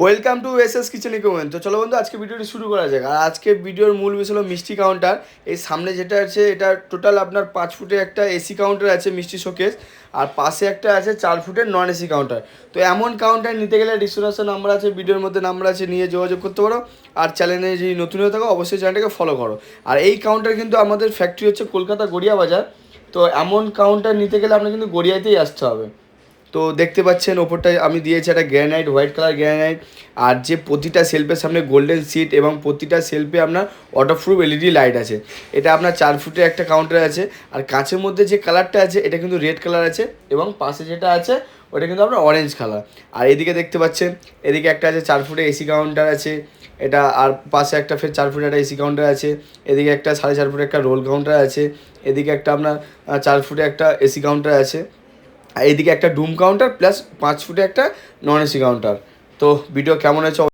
Welcome to S S kitchen equipment তো চলো বন্ধু, আজকে ভিডিওটি শুরু করা যাক। আর আজকে ভিডিওর মূল বিষয় হলো মিষ্টি কাউন্টার এই সামনে যেটা আছে, এটা টোটাল আপনার পাঁচ ফুটে একটা এসি কাউন্টার আছে, মিষ্টি শোকেস আর পাশে একটা আছে চার ফুটের নন এসি কাউন্টার তো এমন কাউন্টার নিতে গেলে ডিসক্রিপশন নাম্বার আছে, ভিডিওর মধ্যে নাম্বার আছে, নিয়ে যোগাযোগ করতে পারো। আর চ্যানেলে যদি নতুন হয়ে থাকো, অবশ্যই চ্যানেলটাকে ফলো করো। আর এই কাউন্টার কিন্তু আমাদের ফ্যাক্টরি হচ্ছে কলকাতা গড়িয়া বাজার তো এমন কাউন্টার নিতে গেলে আপনার কিন্তু গড়িয়াতেই আসতে হবে। তো দেখতে পাচ্ছেন, ওপরটায় আমি দিয়েছি একটা গ্র্যানাইট হোয়াইট কালার গ্র্যানাইট আর যে প্রতিটা সেলফের সামনে গোল্ডেন সিট এবং প্রতিটা সেলফে আপনার অটোপ্রুফ এলইডি লাইট আছে। এটা আপনার চার ফুটে একটা কাউন্টার আছে, আর কাঁচের মধ্যে যে কালারটা আছে, এটা কিন্তু রেড কালার আছে এবং পাশে যেটা আছে, ওটা কিন্তু আপনার অরেঞ্জ কালার আর এদিকে দেখতে পাচ্ছেন, এদিকে একটা আছে চার ফুটে এসি কাউন্টার আছে, এটা আর পাশে একটা ফের চার ফুটে একটা এসি কাউন্টার আছে, এদিকে একটা সাড়ে চার ফুটের একটা রোল কাউন্টার আছে, এদিকে একটা আপনার চার ফুটে একটা এসি কাউন্টার আছে। এদিকে একটা ডুম কাউন্টার প্লাস পাঁচ ফুটে একটা নন এসি কাউন্টার তো ভিডিও কেমন হয়েছে?